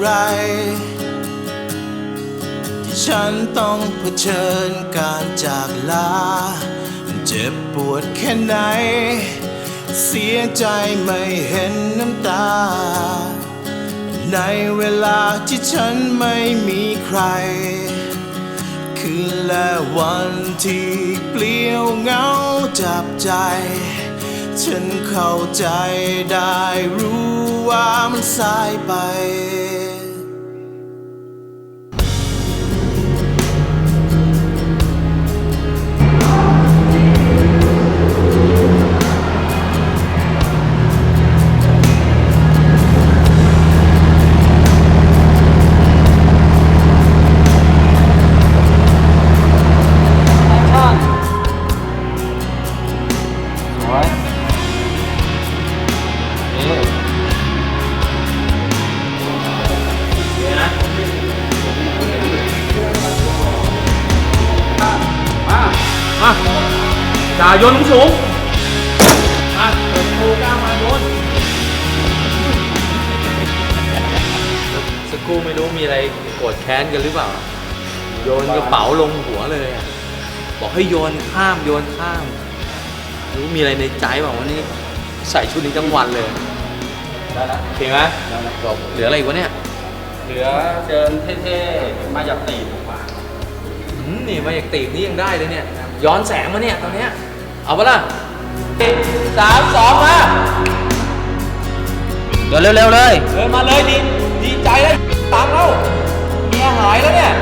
ไร ที่ฉันต้องเผชิญการจากลา เจ็บปวดแค่ไหน เสียใจไม่เห็นน้ำตา ในเวลาที่ฉันไม่มีใคร คืนและวันที่เปลี่ยวเหงาจับใจฉันเข้าใจได้รู้ว่ามันสายไปาโยนสูงๆมาเปิดโคก้ามาโยนสกครูไม่รู้มีอะไรโกรธแค้นกันหรือเปล่า โยนกระเป๋าลงหัวเลยอะบอกให้โยนข้ามโยนข้าม รู้มีอะไรในใจเปล่าวันนี้ใส่ชุดนี้ทั้งวันเลยได้แล้วโอเคไหมจบเหลืออะไรอีกวะเนี่ย เหลือเดินเท่ๆ มาจากตีบกว่าอืมนี่มาจากตีบนี่ยังได้เลยเนี่ย ย้อนแสงมาเนี่ยตอนเนี้ย เอาปะล่ะสามสองมาเดี๋ยวเร็วๆเลย เดินมาเลยดีดีใจแล้วตามเราเมียหายแล้วเนี่ย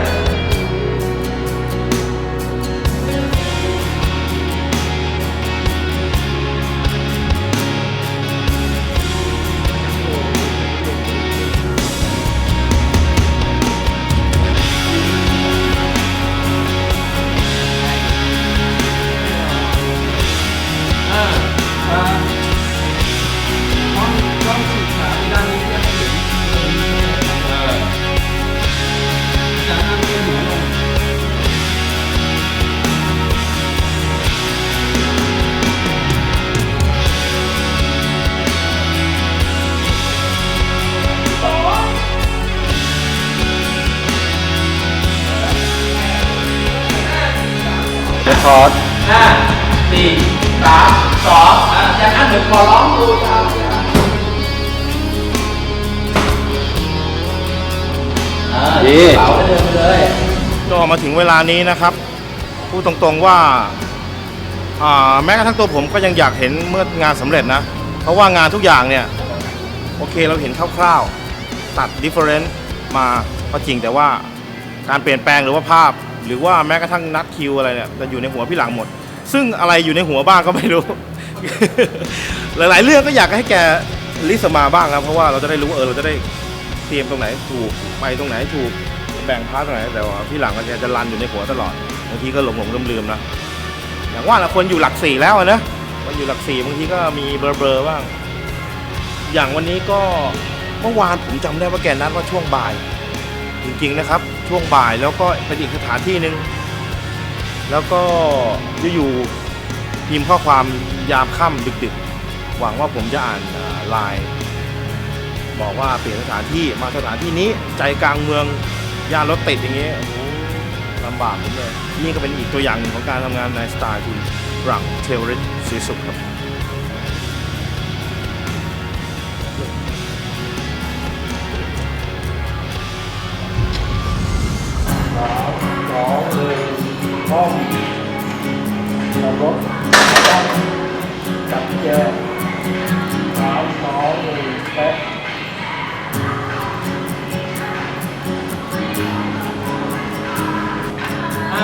คคอร์ดห้าสี่สามสองอะจากนั้นเดี๋ยวขอร้องดูยาวอ่าดีเป๋าเดินไปเลยก็มาถึงเวลานี้นะครับ พูดตรงๆว่าอ่าแม้กระทั่งตัวผมก็ยังอยากเห็นเมื่องานสำเร็จนะ เพราะว่างานทุกอย่างเนี่ย โอเคเราเห็นคร่าวๆ ตัด different มาก็จริงแต่ว่าการเปลี่ยนแปลงหรือว่าภาพ หรือว่าแม้กระทั่งนัดคิวอะไรเนี่ยจะอยู่ในหัวพี่หลังหมด ซึ่งอะไรอยู่ในหัวบ้างก็ไม่รู้ หลาย ๆ เรื่องก็อยากให้แกลิสต์มาบ้างนะเพราะว่าเราจะได้รู้เออเราจะได้เตรียมตรงไหนถูกไปตรงไหนถูกแบ่งพาร์ทตรงไหนแต่ว่าพี่หลังก็จะรันอยู่ในหัวตลอดบางทีก็หลงหลงลืมลืมๆนะอย่างว่าละคนอยู่หลักสี่แล้วอะนะคนอยู่หลักสี่บางทีก็มีเบลอๆบ้าง อย่างวันนี้ก็เมื่อวานผมจำได้ว่าแกนัดว่าช่วงบ่าย จริงๆนะครับ ช่วงบ่ายแล้วก็เป็นอีกสถานที่หนึ่งแล้วก็อยู่ๆพิมพ์ข้อความยามค่ำดึกๆ หวังว่าผมจะอ่านไลน์บอกว่าเปลี่ยนสถานที่มาสถานที่นี้ใจกลางเมืองย่านรถติดอย่างเงี้ยลำบากผมเลยนี่ก็เป็นอีกตัวอย่างหนึ่งของการทำงานในสไตล์คุณหลังเทวริสศรีสุขครับ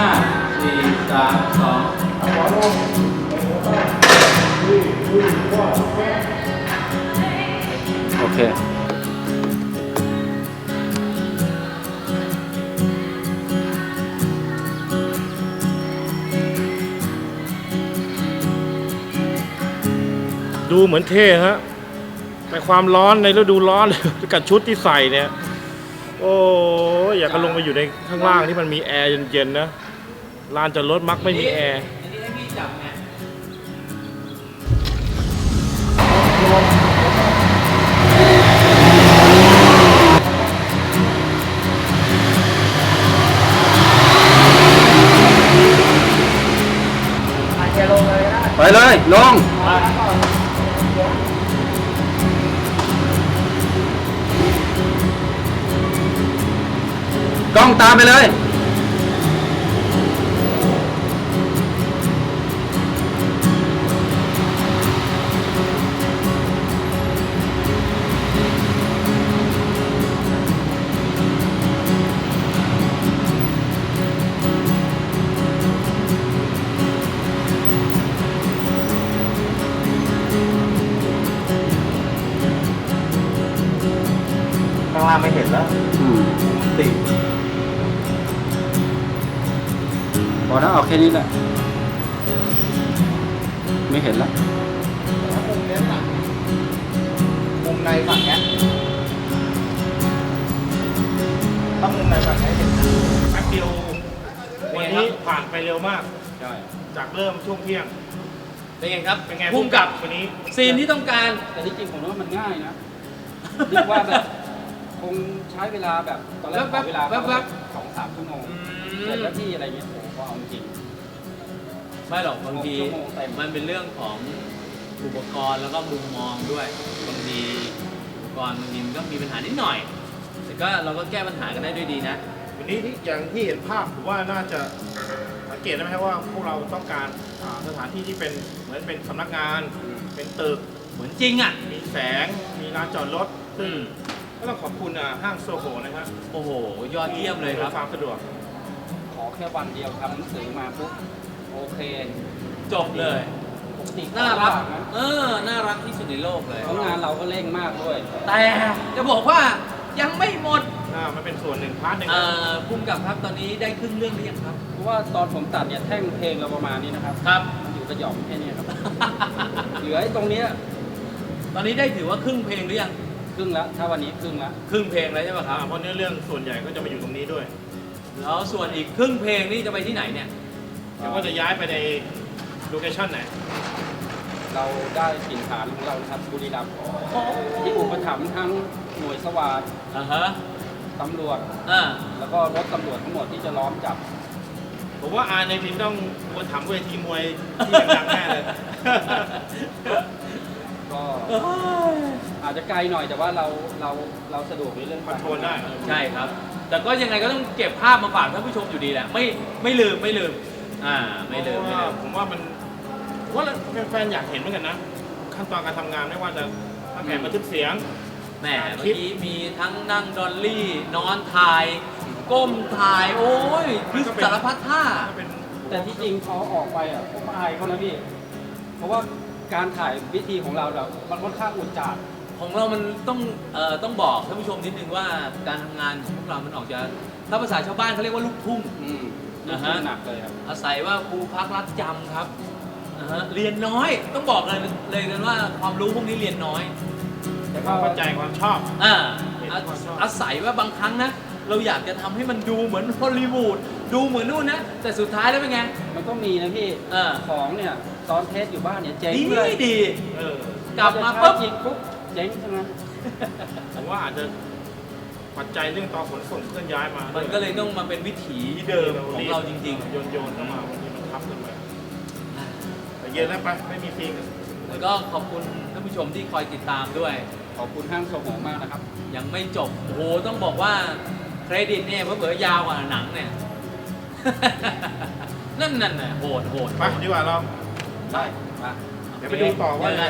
าสี่สามสองเอาหัวลงเอาหัวตั้งวิ่งวิ่งว่าแปะโอเคดูเหมือนเท่ฮะ แต่ความร้อนในฤดูร้อน กับชุดที่ใส่เนี่ย โอ้ยอยากจะลงไปอยู่ในข้างล่างที่มันมีแอร์เย็นๆนะ ลานจอดรถมักไม่มีแอร์ไปเลยลงกล้องตามไปเลยางล่างไม่เห็นแล้วอืมติดพอแล้วเอาแค่นี้แหละ ไม่เห็นละมุมเนี้ยน่ะมุมในฝั่งเนี้ยถ้ามุมในฝั่งเนี้ยเห็นนะแป๊บเดียววันนี้ผ่านไปเร็วมาก ใช่ จากเริ่มช่วงเที่ยง เป็นไงครับเป็นไงพุ่มกับ วันนี้ ซีนที่ต้องการ แต่ที่จริงผมว่ามันง่ายนะคิดว่าแบบ คงใช้เวลาแบบตอนแรกขอเวลาแว๊บสองสามชั่วโมงอืเสร็จมแล้วที่อะไรเงี้ยผมก็เอาจริง ไม่หรอกบางทีชั่วโมงเต็ม มันเป็นเรื่องของอุปกรณ์แล้วก็มุมมองด้วยบางทีอุปกรณ์บางทีมันก็มีปัญหานิดหน่อย แต่ก็เราก็แก้ปัญหากันได้ด้วยดีนะ วันนี้ที่อย่างที่เห็นภาพผมว่าน่าจะสังเกตได้ไหมครับว่าพวกเราต้องการอ่าสถานที่ที่เป็นเหมือนเป็นสำนักงาน เป็นตึก เหเหมือนจริงอะ มีแสง มีลานจอดรถ ซึ่อืงม ก็ต้องขอบคุณอ่าห้างโซโหนะครับโอ้โห ยอดเยี่ยมเลยครับ ความสะดวก ขอแค่วันเดียวทำหนังสือมาปุ๊บโอเคจบเลย ปกติน่ารักนะเออ น่ารักที่สุดในโลกเลย เพราะงานเราก็เร่งมากด้วย แต่จะบอกว่ายังไม่หมดอ่า มันเป็นส่วนหนึ่งพาร์ทหนึ่งเอ่อพุ่มกับครับตอนนี้ได้ครึ่งเรื่องหรือยังครับ เพราะว่าตอนผมตัดเนี่ยแท่งเพลงเราประมาณนี้นะครับครับ มันอยู่กระหย่อมแค่นี้ครับ เหลือไอ้ตรงเนี้ยตอนนี้ได้ถือว่าครึ่งเพลงหรือยัง ครึ่งละถ้าวันนี้ครึ่งละครึ่งเพลงแล้วใช่ไหมคอ่ารับ เพราะเนื้อเรื่องส่วนใหญ่ก็จะมาอยู่ตรงนี้ด้วย แล้วส่วนอีกครึ่งเพลงนี่จะไปที่ไหนเนี่ยแล้วก็จะย้ายไปในโลเคชั่นไหน เราได้ถิ่นฐานของเรานะครับบุรีรัมย์ที่อุปถัมภ์ทั้งหน่วยสวัสดอ่าฮะตำรวจ อ่าแล้วก็รถตำรวจทั้งหมดที่จะล้อมจับ ผมว่าอาในพินต้องมาถามเวทีมวยที่ดังๆแน่เลย ก็อาจจะไกลหน่อยแต่ว่าเราเราเราสะดวกในเรื่องคอนโทรลได้ ใช่ครับ แต่ก็ยังไงก็ต้องเก็บภาพมาฝากท่านผู้ชมอยู่ดีแหละไม่ไม่ลืมไม่ลืม อ่าไม่ลืมเพไม่ราะว่าลืม ผมว่ามันผมว่าแฟนๆอยากเห็นเหมือนกันนะ ขั้นตอนการทำงานไม่ว่าจะตั้งแต่บันทึกเสียง แหมเมื่อกี้มีทั้งนั่งดอลลี่ นอนถ่าย ก้มถ่าย โอ้ยคือสารพัดท่า ก็เป็น แต่ที่จริงพอออกไปอะผมอายเขานะพี่ เพราะว่า การถ่ายวิธีของเราเรามันค่อนข้างอุจจาดของเรามันต้องเอ่อต้องบอกท่านผู้ชมนิดนึงว่าการทำงานของพวกเรา มันออกจะถ้าภาษาชาวบ้านเขาเรียกว่าลูกทุ่ง อืมอ่าฮะ หนักเลยครับ อาศัยว่าครูพักรักจำครับอ่าฮะเรียนน้อยต้องบอกเลยเลยกันว่าความรู้พวกนี้เรียนน้อย แต่ความเข้าใจความชอบอ่าเห็นอาความชอบ อาศัยว่าบางครั้งนะ เราอยากจะทำให้มันดูเหมือนฮอลลีวูดดูเหมือนนู่นนะ แต่สุดท้ายแล้วเป็นไงมันก็มีนะพี่ เออของเนี่ย ตอนเทสอยู่บ้านเนี่ยเจ๊งดีเลยดีเออกลับมาพอปุ๊บจะใช้จริงปุ๊บเจ๊งใช่ไหมผมว่าอาจจะปัจจัยเรื่องตอนขนส่งเคลื่อนย้ายมามันก็เลยต้องมาเป็นวิถีเดิมของเราจริงโยนโยนๆเข้ามาบางทีมันทับกันไปๆแต่เย็นแล้วไปไม่มีฟีกันแล้วก็ขอบคุณท่านผู้ชมที่คอยติดตามด้วย ขอบคุณห้างโซโหมากนะครับ ยังไม่จบโอ้โหต้องบอกว่าเครดิตเนี่ยเผื่อๆยาวกว่าหนังเนี่ย นั่นนั่นน่ะโหดโหดไปดีกว่าเรา ได้มา เดี๋ยวไปดูต่อว่ายังไง